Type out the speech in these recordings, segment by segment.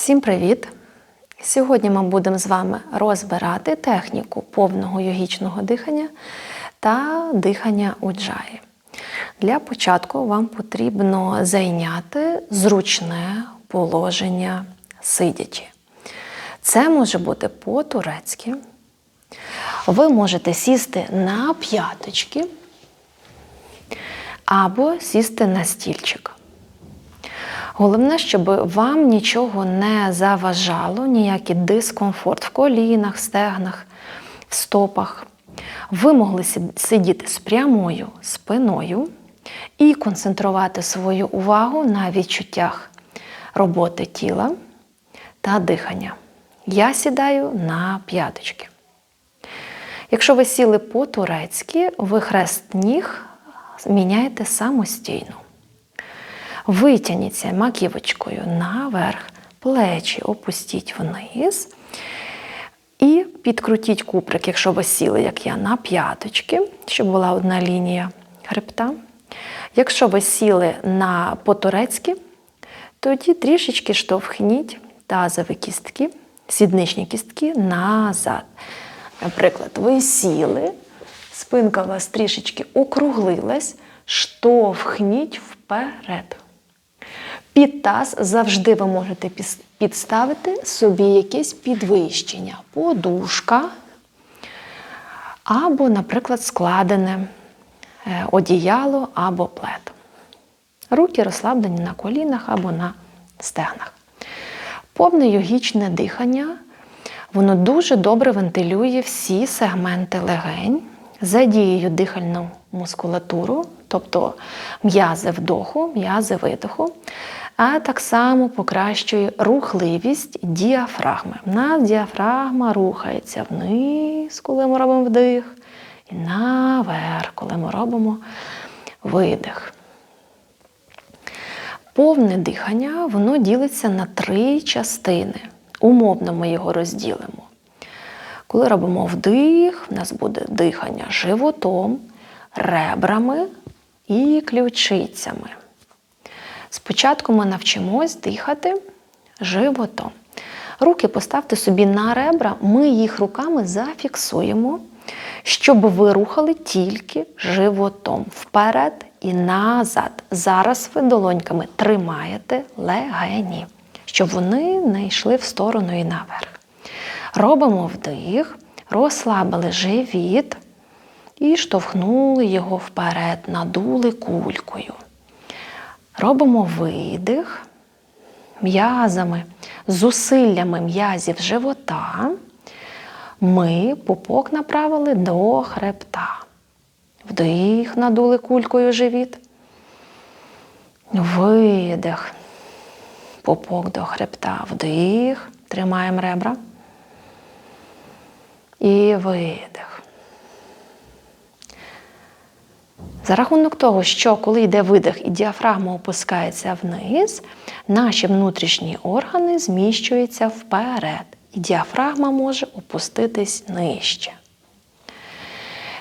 Всім привіт! Сьогодні ми будемо з вами розбирати техніку повного йогічного дихання та дихання уджаї. Для початку вам потрібно зайняти зручне положення сидячи. Це може бути по-турецьки. Ви можете сісти на п'яточки або сісти на стільчик. Головне, щоб вам нічого не заважало, ніякий дискомфорт в колінах, стегнах, в стопах. Ви могли сидіти з прямою спиною і концентрувати свою увагу на відчуттях роботи тіла та дихання. Я сідаю на п'яточки. Якщо ви сіли по-турецьки, ви хрест ніг міняєте самостійно. Витягніться маківочкою наверх, плечі опустіть вниз. І підкрутіть куприк, якщо ви сіли, як я, на п'яточки, щоб була одна лінія хребта. Якщо ви сіли на по-турецьки, тоді трішечки штовхніть тазові кістки, сідничні кістки назад. Наприклад, ви сіли, спинка у вас трішечки округлилась, штовхніть вперед. Під таз завжди ви можете підставити собі якесь підвищення, подушка або, наприклад, складене е, одіяло або плед. Руки розслаблені на колінах або на стегнах. Повне йогічне дихання, воно дуже добре вентилює всі сегменти легень, задією дихальну мускулатуру, тобто м'язи вдоху, м'язи видоху, а так само покращує рухливість діафрагми. У нас діафрагма рухається вниз, коли ми робимо вдих, і наверх, коли ми робимо видих. Повне дихання воно ділиться на три частини. Умовно ми його розділимо. Коли робимо вдих, у нас буде дихання животом, ребрами і ключицями. Спочатку ми навчимось дихати животом. Руки поставте собі на ребра, ми їх руками зафіксуємо, щоб ви рухали тільки животом вперед і назад. Зараз ви долоньками тримаєте легені, щоб вони не йшли в сторону і наверх. Робимо вдих, розслабили живіт і штовхнули його вперед, надули кулькою. Робимо видих м'язами, зусиллями м'язів живота. Ми пупок направили до хребта. Вдих, надули кулькою живіт. Видих. Пупок до хребта. Вдих. Тримаємо ребра. І видих. За рахунок того, що коли йде видих і діафрагма опускається вниз, наші внутрішні органи зміщуються вперед. І діафрагма може опуститись нижче.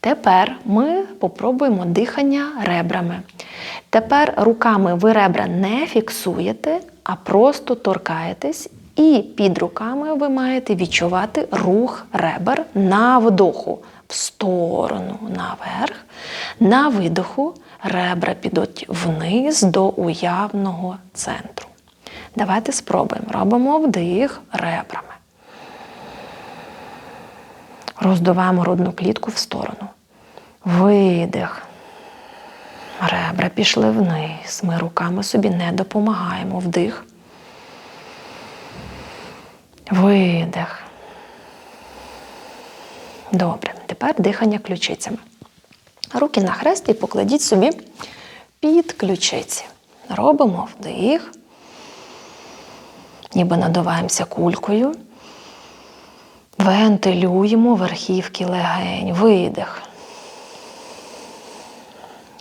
Тепер ми попробуємо дихання ребрами. Тепер руками ви ребра не фіксуєте, а просто торкаєтесь, і під руками ви маєте відчувати рух ребер на вдоху в сторону наверх. На видоху ребра підуть вниз до уявного центру. Давайте спробуємо. Робимо вдих ребрами. Роздуваємо грудну клітку в сторону. Видих. Ребра пішли вниз. Ми руками собі не допомагаємо. Вдих. Видих. Добре. Тепер дихання ключицями. Руки на хрест і покладіть собі під ключиці. Робимо вдих. Ніби надуваємося кулькою. Вентилюємо верхівки легень. Видих.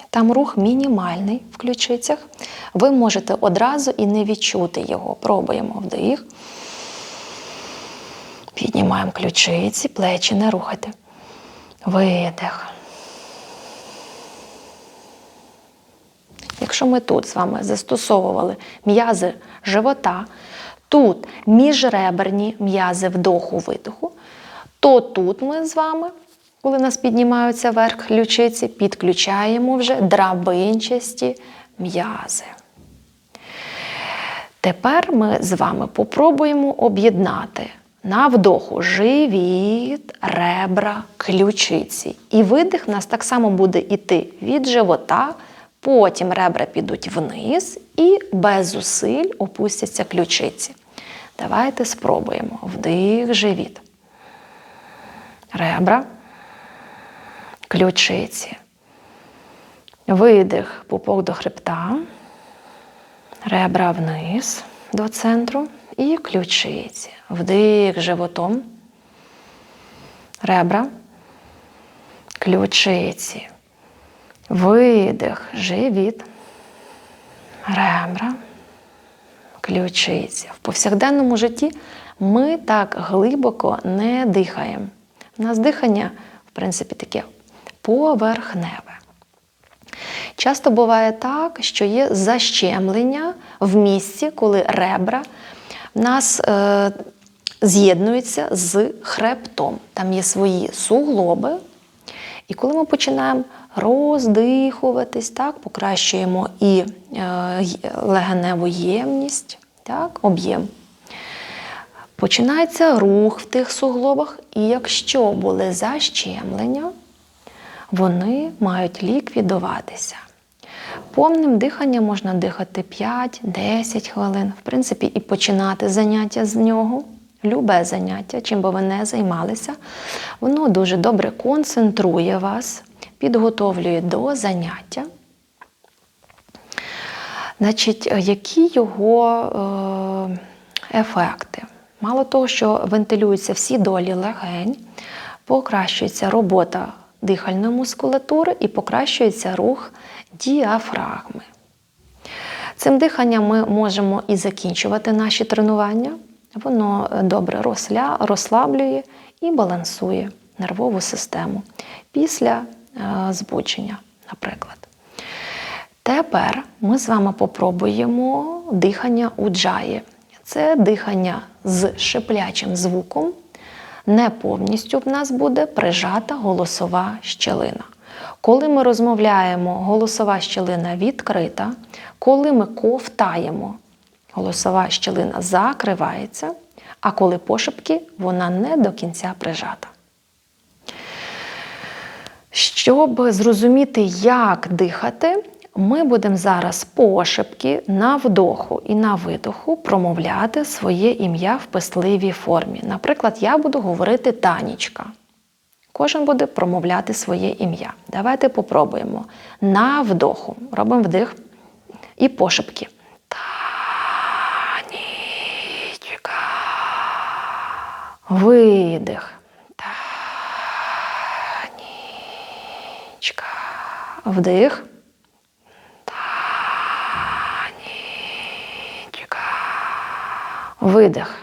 Там рух мінімальний в ключицях. Ви можете одразу і не відчути його. Пробуємо вдих. Піднімаємо ключиці, плечі не рухайте. Видих. Якщо ми тут з вами застосовували м'язи живота, тут міжреберні м'язи вдоху-видоху, то тут ми з вами, коли нас піднімаються вверх ключиці, підключаємо вже драбинчасті м'язи. Тепер ми з вами попробуємо об'єднати на вдоху живіт, ребра, ключиці. І видих у нас так само буде йти від живота, потім ребра підуть вниз і без зусиль опустяться ключиці. Давайте спробуємо. Вдих, живіт. Ребра, ключиці. Видих, пупок до хребта ребра вниз до центру і ключиці. Вдих животом. Ребра, ключиці. Видих, живіт. Ребра, ключиці. В повсякденному житті ми так глибоко не дихаємо. У нас дихання, в принципі, таке поверхневе. Часто буває так, що є защемлення в місці, коли ребра в нас е, з'єднуються з хребтом. Там є свої суглоби. І коли ми починаємо роздихуватись, так, покращуємо і е, легеневу ємність, так, об'єм. Починається рух в тих суглобах, і якщо були защемлення, вони мають ліквідуватися. Повним диханням можна дихати 5-10 хвилин. В принципі, і починати заняття з нього. Любе заняття, чим би ви не займалися, воно дуже добре концентрує вас, підготовлює до заняття. Значить, які його е, ефекти? Мало того, що вентилюються всі долі легень, покращується робота дихальної мускулатури і покращується рух діафрагми. Цим диханням ми можемо і закінчувати наші тренування. Воно добре розслаблює і балансує нервову систему після е, збудження, наприклад. Тепер ми з вами попробуємо дихання у джаї. Це дихання з шиплячим звуком. Не повністю в нас буде прижата голосова щелина. Коли ми розмовляємо, голосова щелина відкрита, коли ми ковтаємо, голосова щелина закривається, а коли пошепки, вона не до кінця прижата. Щоб зрозуміти, як дихати, ми будемо зараз пошепки на вдоху і на видоху промовляти своє ім'я в писливій формі. Наприклад, я буду говорити Танічка. Кожен буде промовляти своє ім'я. Давайте попробуємо. На вдоху. Робимо вдих і пошепки. Танічка. Видих. Танічка. Вдих. Танічка. Видих.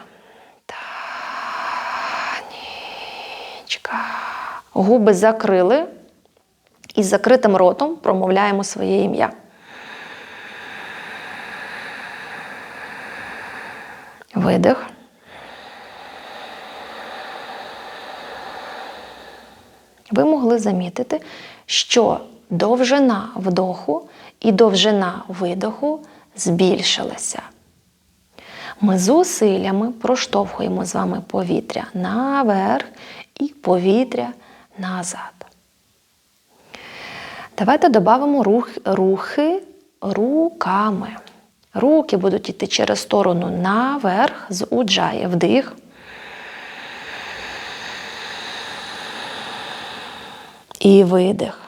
Танічка. Губи закрили і з закритим ротом промовляємо своє ім'я. Видих. Ви могли замітити, що довжина вдоху і довжина видоху збільшилася. Ми зусиллями проштовхуємо з вами повітря наверх і повітря назад. Давайте додамо рух, рухи руками. Руки будуть йти через сторону наверх з уджає. Вдих. І видих.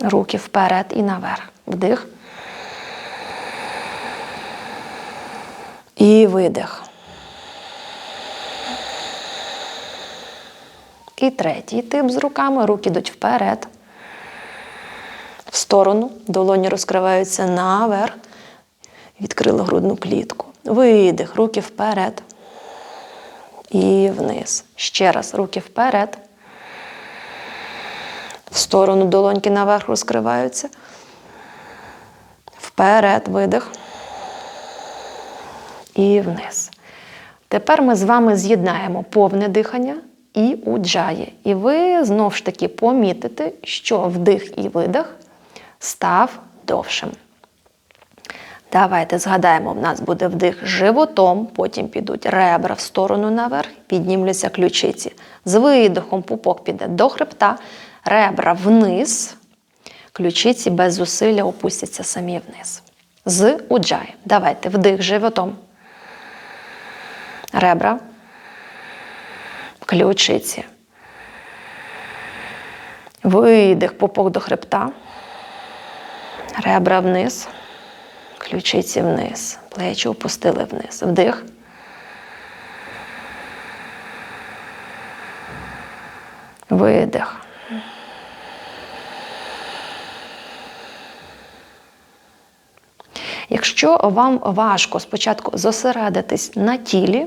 Руки вперед і наверх. Вдих. І видих. І третій тип з руками. Руки йдуть вперед. В сторону. Долоні розкриваються наверх. Відкрили грудну клітку. Видих. Руки вперед. І вниз. Ще раз. Руки вперед. Сторону долоньки наверх розкриваються. Вперед, видих. І вниз. Тепер ми з вами з'єднаємо повне дихання і уджає. І ви знов ж таки помітите, що вдих і видих став довшим. Давайте згадаємо, в нас буде вдих животом, потім підуть ребра в сторону наверх, піднімляться ключиці. З видихом пупок піде до хребта, ребра вниз, ключиці без зусилля опустяться самі вниз. З уджай. Давайте вдих животом. Ребра, ключиці. Видих, пупок до хребта. Ребра вниз. Ключиці вниз. Плечі опустили вниз. Вдих. Видих. Якщо вам важко спочатку зосередитись на тілі,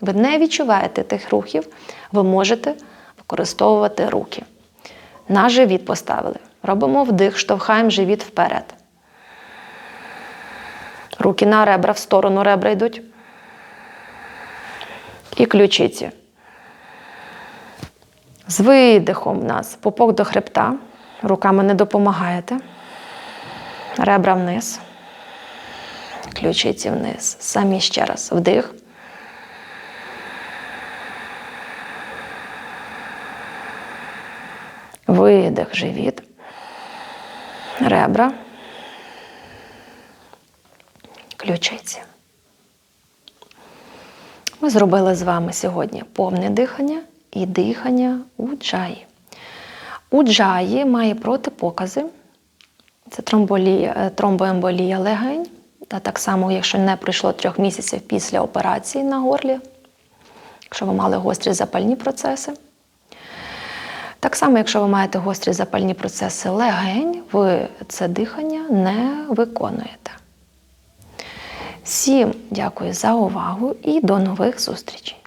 ви не відчуваєте тих рухів, ви можете використовувати руки. На живіт поставили. Робимо вдих, штовхаємо живіт вперед. Руки на ребра, в сторону ребра йдуть. І ключиці. З видихом в нас попок до хребта. Руками не допомагаєте. Ребра вниз. Ключиці вниз. Самі ще раз. Вдих. Видих, живіт. Ребра. Ключиці. Ми зробили з вами сьогодні повне дихання і дихання у джаї. У джаї має протипокази. Це тромболія, е, тромбоемболія легень. Та так само, якщо не пройшло трьох місяців після операції на горлі, якщо ви мали гострі запальні процеси. Так само, якщо ви маєте гострі запальні процеси легень, ви це дихання не виконуєте. Всім дякую за увагу і до нових зустрічей!